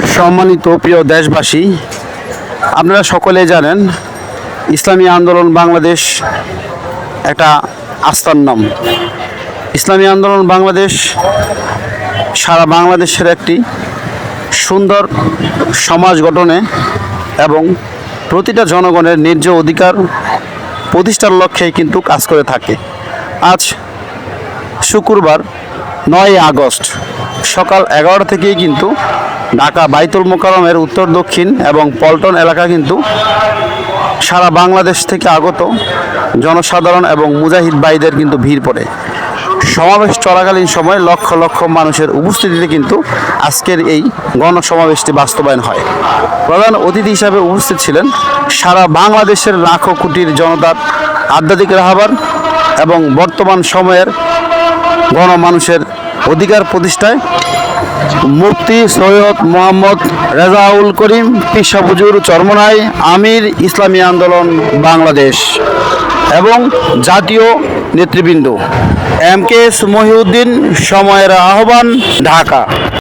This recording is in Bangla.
সম্মানিত প্রিয় দেশবাসী, আপনারা সকলে জানেন, ইসলামী আন্দোলন বাংলাদেশ একটা আস্থার নাম। ইসলামী আন্দোলন বাংলাদেশ সারা বাংলাদেশের একটি সুন্দর সমাজ গঠনে এবং প্রতিটা জনগণের ন্যায্য অধিকার প্রতিষ্ঠার লক্ষ্যে কিন্তু কাজ করে থাকে। আজ শুক্রবার নয় আগস্ট, সকাল এগারোটা থেকেই কিন্তু ঢাকা বাইতুল মোকারমের উত্তর, দক্ষিণ এবং পল্টন এলাকা কিন্তু সারা বাংলাদেশ থেকে আগত জনসাধারণ এবং মুজাহিদ ভাইদের কিন্তু ভিড় পড়ে। সমাবেশ চলাকালীন সময় লক্ষ লক্ষ মানুষের উপস্থিতিতে কিন্তু আজকের এই গণসমাবেশটি বাস্তবায়ন হয়। প্রধান অতিথি হিসাবে উপস্থিত ছিলেন সারা বাংলাদেশের লাখো কোটির জনতার আধ্যাত্মিক রাহাবার এবং বর্তমান সময়ের গণমানুষের অধিকার প্রতিষ্ঠায় মুফতি সৈয়দ মোহাম্মদ রেজাউল করিম পিসাবুজুর চরমনাই, আমির ইসলামী আন্দোলন বাংলাদেশ এবং জাতীয় নেতৃবৃন্দ। এম কে এস মহিউদ্দিন, সময়ের আহ্বান, ঢাকা।